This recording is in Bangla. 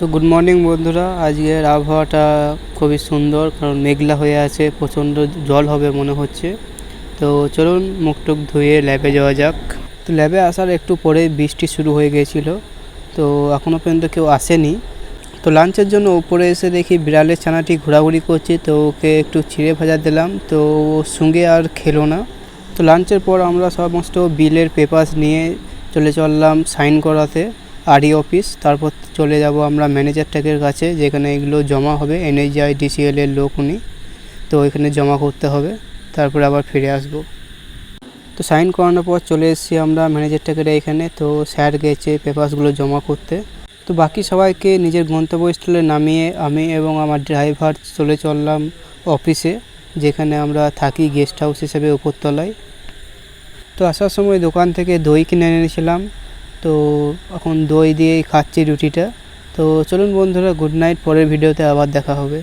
তো গুড মর্নিং বন্ধুরা। আজকের আবহাওয়াটা খুবই সুন্দর, কারণ মেঘলা হয়ে আছে, প্রচণ্ড জল হবে মনে হচ্ছে। তো চলুন মুখ টুক ধুয়ে ল্যাবে যাওয়া যাক। তো ল্যাবে আসার একটু পরে বৃষ্টি শুরু হয়ে গিয়েছিল। তো এখনও পর্যন্ত কেউ আসেনি। তো লাঞ্চের জন্য উপরে এসে দেখি বিড়ালের ছানাটি ঘোরাঘুরি করছে, তো ওকে একটু চিড়ে ভাজা দিলাম। তো ও সঙ্গে আর খেলো না। তো লাঞ্চের পর আমরা সমস্ত বিলের পেপারস নিয়ে চলে চললাম সাইন করাতে। আরই অফিস। তারপর চলে যাব আমরা ম্যানেজার ট্যাগের কাছে, যেখানে এগুলো জমা হবে। এনএইচআই, ডিসিএল এর লোক উনি। তো এখানে জমা করতে হবে। তারপরে আবার ফিরে আসব। তো সাইন করানোর পর চলে এসেছি আমরা ম্যানেজার ট্যাগের এখানে। তো স্যার গেছে পেপারসগুলো জমা করতে। তো বাকি সবাইকে নিজের গন্তব্যস্থলে নামিয়ে আমি এবং আমার ড্রাইভার চলে চললাম অফিসে, যেখানে আমরা থাকি গেস্ট হাউস হিসেবে উপরতলায়। তো আসার সময় দোকান থেকে দই কিনে এনেছিলাম। তো এখন দই দিয়েই খাচ্ছি রুটিটা। তো চলুন বন্ধুরা গুড নাইট পরের ভিডিওতে আবার দেখা হবে।